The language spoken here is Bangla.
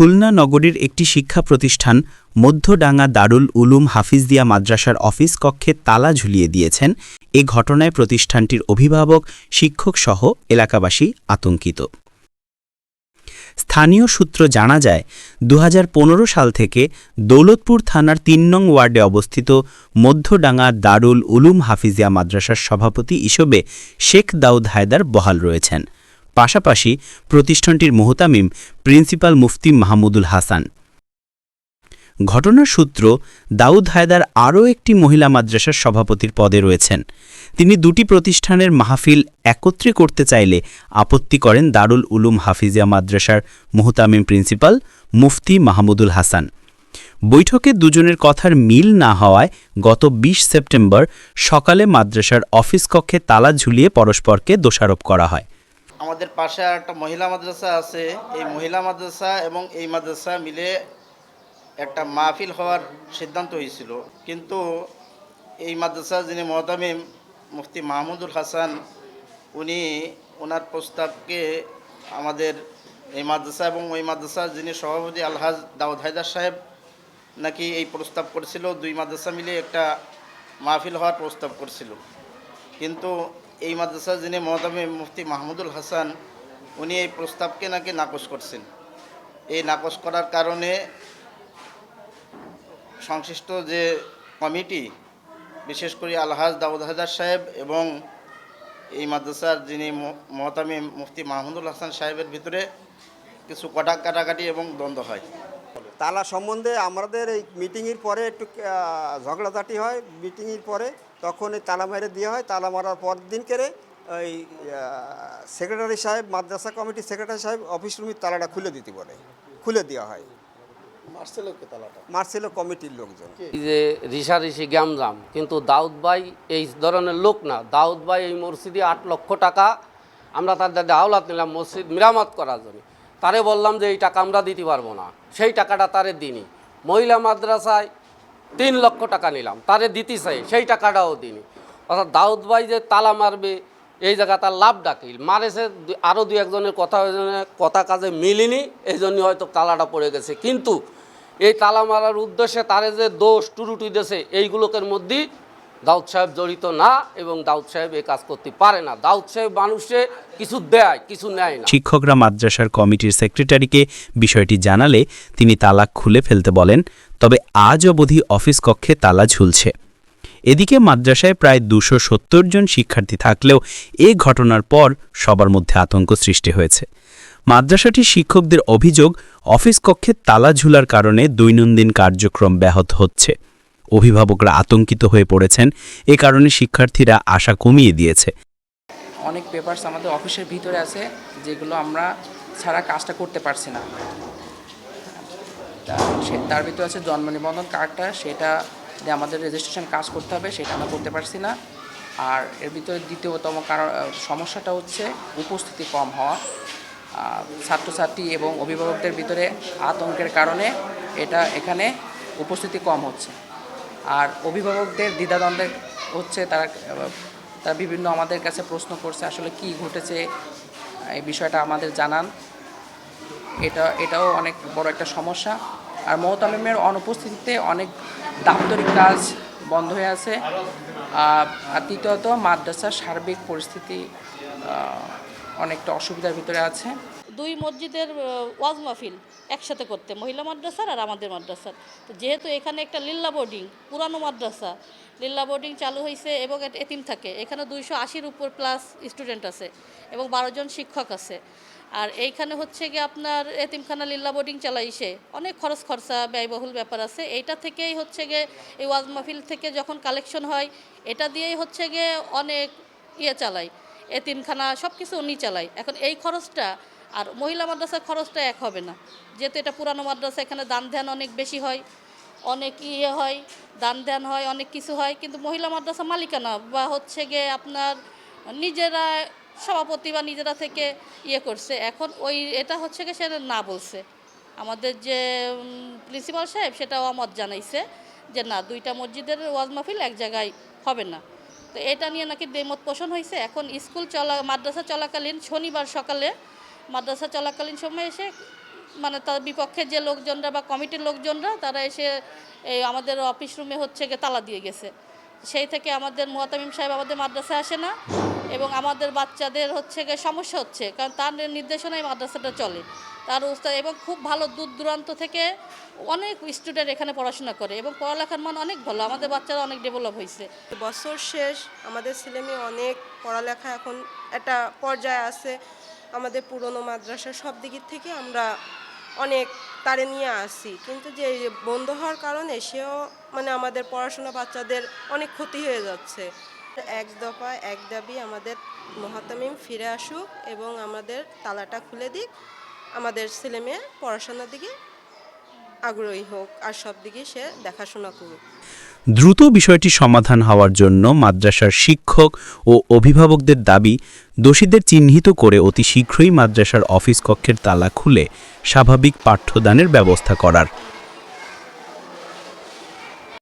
খুলনা নগরীর একটি শিক্ষা প্রতিষ্ঠান মধ্যডাঙ্গা দারুল উলুম হাফিজদিয়া মাদ্রাসার অফিস কক্ষে তালা ঝুলিয়ে দিয়েছেন। এ ঘটনায় প্রতিষ্ঠানটির অভিভাবক শিক্ষকসহ এলাকাবাসী আতঙ্কিত। স্থানীয় সূত্র জানা যায় দু হাজার পনেরো সাল থেকে দৌলতপুর থানার তিন নং ওয়ার্ডে অবস্থিত মধ্যডাঙ্গা দারুল উলুম হাফিজিয়া মাদ্রাসার সভাপতি হিসেবে শেখ দাউদ হায়দার বহাল রয়েছেন। পাশাপাশি প্রতিষ্ঠানটির মোহতামিম প্রিন্সিপাল মুফতি মাহমুদুল হাসান। ঘটনার সূত্র, দাউদ হায়দার আরও একটি মহিলা মাদ্রাসার সভাপতির পদে রয়েছেন। তিনি দুটি প্রতিষ্ঠানের মাহফিল একত্রে করতে চাইলে আপত্তি করেন দারুল উলুম হাফিজিয়া মাদ্রাসার মোহতামিম প্রিন্সিপাল মুফতি মাহমুদুল হাসান। বৈঠকে দুজনের কথার মিল না হওয়ায় গত ২০ সেপ্টেম্বর সকালে মাদ্রাসার অফিস কক্ষে তালা ঝুলিয়ে পরস্পরকে দোষারোপ করা হয়। আমাদের পাশে আর একটা মহিলা মাদ্রাসা আছে। এই মহিলা মাদ্রাসা এবং এই মাদ্রাসা মিলে একটা মাহফিল হওয়ার সিদ্ধান্ত হয়েছিল। কিন্তু এই মাদ্রাসা যিনি মহতামিম মুফতি মাহমুদুল হাসান, উনি ওনার প্রস্তাবকে আমাদের এই মাদ্রাসা এবং ওই মাদ্রাসার যিনি সভাপতি আলহাজ দাউদ হায়দার সাহেব নাকি এই প্রস্তাব করেছিল, দুই মাদ্রাসা মিলে একটা মাহফিল হওয়ার প্রস্তাব করছিল। কিন্তু এই মাদ্রাসার যিনি মহতামি মুফতি মাহমুদুল হাসান, উনি এই প্রস্তাবকে নাকি নাকচ করছেন। এই নাকচ করার কারণে সংশ্লিষ্ট যে কমিটি, বিশেষ করে আলহাজ দাউদ হায়দার সাহেব এবং এই মাদ্রাসার যিনি মহতামি মুফতি মাহমুদুল হাসান সাহেবের ভিতরে কিছু কটা কাটাকাটি এবং দ্বন্দ্ব হয়। তালা সম্বন্ধে আমাদের এই মিটিংয়ের পরে একটু ঝগড়াঝাটি হয়। মিটিংয়ের পরে তখন এই তালা মেরে দেওয়া হয়। তালা মারার পর দিন করে ওই সেক্রেটারি সাহেব মাদ্রাসা কমিটির সেক্রেটারি সাহেব অফিস রুমের তালাটা খুলে দিতে বলে। খুলে দেওয়া হয়। মার্সেলো কমিটির লোকজন। এই যে ঋষাঋষি গ্যামজাম কিন্তু দাউদ ভাই এই ধরনের লোক না। দাউদ ভাই এই মসজিদে আট লক্ষ টাকা আমরা তার দাদা আওলাত নিলাম মসজিদ মেরামত করার জন্য। তারে বললাম যে এই টাকা আমরা দিতে পারব না। সেই টাকাটা তারে দিনি মহিলা মাদ্রাসায় তিন লক্ষ টাকা নিলাম। তারে দিতে চাই সেই টাকাটাও দিনি অর্থাৎ দাউদ ভাই যে তালা মারবে, এই জায়গা তার লাভ ডাকিল। মারেছে আরও দু একজনের কথা কথা কাজে মিলিনি এই জন্য হয়তো তালাটা পড়ে গেছে। কিন্তু এই তালা মারার উদ্দেশ্যে তারে যে দোষ, টুরুটি দেশে এইগুলোকের মধ্যেই দাউদ সাহেব জড়িত না এবং দাউদ সাহেব এই কাজ করতে পারে না। দাউদ সাহেব মানুষে কিছু দেয়, কিছু নেয় না। শিক্ষকরা মাদ্রাসার কমিটির সেক্রেটারিকে বিষয়টি জানালে তিনি তালা খুলে ফেলতে বলেন, তবে আজ অবধি অফিস কক্ষে তালা ঝুলছে। এদিকে মাদ্রাসায় প্রায় দুশো সত্তর জন শিক্ষার্থী থাকলেও এ ঘটনার পর সবার মধ্যে আতঙ্ক সৃষ্টি হয়েছে। মাদ্রাসাটির শিক্ষকদের অভিযোগ, অফিস কক্ষে তালা ঝুলার কারণে দৈনন্দিন কার্যক্রম ব্যাহত হচ্ছে। অভিভাবকরা আতঙ্কিত হয়ে পড়েছেন। এ কারণে শিক্ষার্থীরা আশা কমিয়ে দিয়েছে। অনেক পেপারস আমাদের অফিসের ভিতরে আছে, যেগুলো আমরা ছাড়া কাজটা করতে পারছি না। তার ভিতরে আছে জন্ম নিবন্ধন কার্ডটা, সেটা দিয়ে আমাদের রেজিস্ট্রেশন কাজ করতে হবে, সেটা আমরা করতে পারছি না। আর এর ভিতরে দ্বিতীয়তম কারণ সমস্যাটা হচ্ছে উপস্থিতি কম হওয়া। ছাত্রছাত্রী এবং অভিভাবকদের ভিতরে আতঙ্কের কারণে এটা এখানে উপস্থিতি কম হচ্ছে। আর অভিভাবকদের দ্বিধাদ্বন্দ্বের হচ্ছে তারা তারা বিভিন্ন আমাদের কাছে প্রশ্ন করছে আসলে কি ঘটেছে, এই বিষয়টা আমাদের জানান। এটা, এটাও অনেক বড় একটা সমস্যা। আর মহতামিমের অনুপস্থিতিতে অনেক দাপ্তরিক কাজ বন্ধ হয়ে আছে। আর তৃতীয়ত মাদ্রাসার সার্বিক পরিস্থিতি অনেকটা অসুবিধার ভিতরে আছে। দুই মসজিদের ওয়াজ মাহফিল একসাথে করতে, মহিলা মাদ্রাসার আর আমাদের মাদ্রাসার। তো যেহেতু এখানে একটা লিল্লা বোর্ডিং, পুরানো মাদ্রাসা লিল্লা বোর্ডিং চালু হয়েছে এবং এতিম থাকে। এখানে দুইশো আশির উপর প্লাস স্টুডেন্ট আছে এবং বারো জন শিক্ষক আছে। আর এইখানে হচ্ছে গিয়ে আপনার এতিমখানা লিল্লা বোর্ডিং চালাইছে। অনেক খরচ খরচা, ব্যয়বহুল ব্যাপার আছে। এইটা থেকেই হচ্ছে গিয়ে এই ওয়াজ মাহফিল থেকে যখন কালেকশন হয়, এটা দিয়েই হচ্ছে গিয়ে অনেক ইয়ে চালায় এতিমখানা সব কিছু উনি চালায় এখন এই খরচটা আর মহিলা মাদ্রাসার খরচটা এক হবে না। যেহেতু এটা পুরানো মাদ্রাসা, এখানে দান ধ্যান অনেক বেশি হয়, অনেক ইয়ে হয়, দান ধ্যান হয়, অনেক কিছু হয়। কিন্তু মহিলা মাদ্রাসা মালিকানা বা হচ্ছে গিয়ে আপনার নিজেরা সভাপতি বা নিজেরা থেকে ইয়ে করছে। এখন ওই এটা হচ্ছে গিয়ে সেটা না বলছে। আমাদের যে প্রিন্সিপাল সাহেব সেটাও আমত জানাইছে যে না, দুইটা মসজিদের ওয়াজ মাহফিল এক জায়গায় হবে না। তো এটা নিয়ে নাকি দ্বিমত পোষণ হয়েছে এখন স্কুল চলা, মাদ্রাসা চলাকালীন শনিবার সকালে মাদ্রাসা চলাকালীন সময় এসে মানে তার বিপক্ষে যে লোকজনরা বা কমিটির লোকজনরা, তারা এসে এই আমাদের অফিস রুমে হচ্ছে গিয়ে তালা দিয়ে গেছে। সেই থেকে আমাদের মোয়াতামিম সাহেব আমাদের মাদ্রাসায় আসে না এবং আমাদের বাচ্চাদের হচ্ছে গিয়ে সমস্যা হচ্ছে, কারণ তার নির্দেশনায় মাদ্রাসাটা চলে। তার উস্তাদ এবং খুব ভালো দূর দূরান্ত থেকে অনেক স্টুডেন্ট এখানে পড়াশোনা করে এবং পড়ালেখার মান অনেক ভালো। আমাদের বাচ্চারা অনেক ডেভেলপ হয়েছে। বছর শেষ আমাদের ছেলেমেয়ে অনেক পড়ালেখা এখন একটা পর্যায়ে আছে। আমাদের পুরনো মাদ্রাসা সব দিকের থেকে আমরা অনেক তারে নিয়ে আসি। কিন্তু যে বন্ধ হওয়ার কারণে সেও মানে আমাদের পড়াশোনা বাচ্চাদের অনেক ক্ষতি হয়ে যাচ্ছে। এক দফা এক দাবি আমাদের মহাতামিম ফিরে আসুক এবং আমাদের তালাটা খুলে দিক, আমাদের ছেলেমেয়ে পড়াশোনার দিকে আগ্রহী হোক, আর সব দিকে সে দেখাশোনা করুক। দ্রুত বিষয়টি সমাধান হওয়ার জন্য মাদ্রাসার শিক্ষক ও অভিভাবকদের দাবি, দোষীদের চিহ্নিত করে অতি শীঘ্রই মাদ্রাসার অফিস কক্ষের তালা খুলে স্বাভাবিক পাঠ্যদানের ব্যবস্থা করার।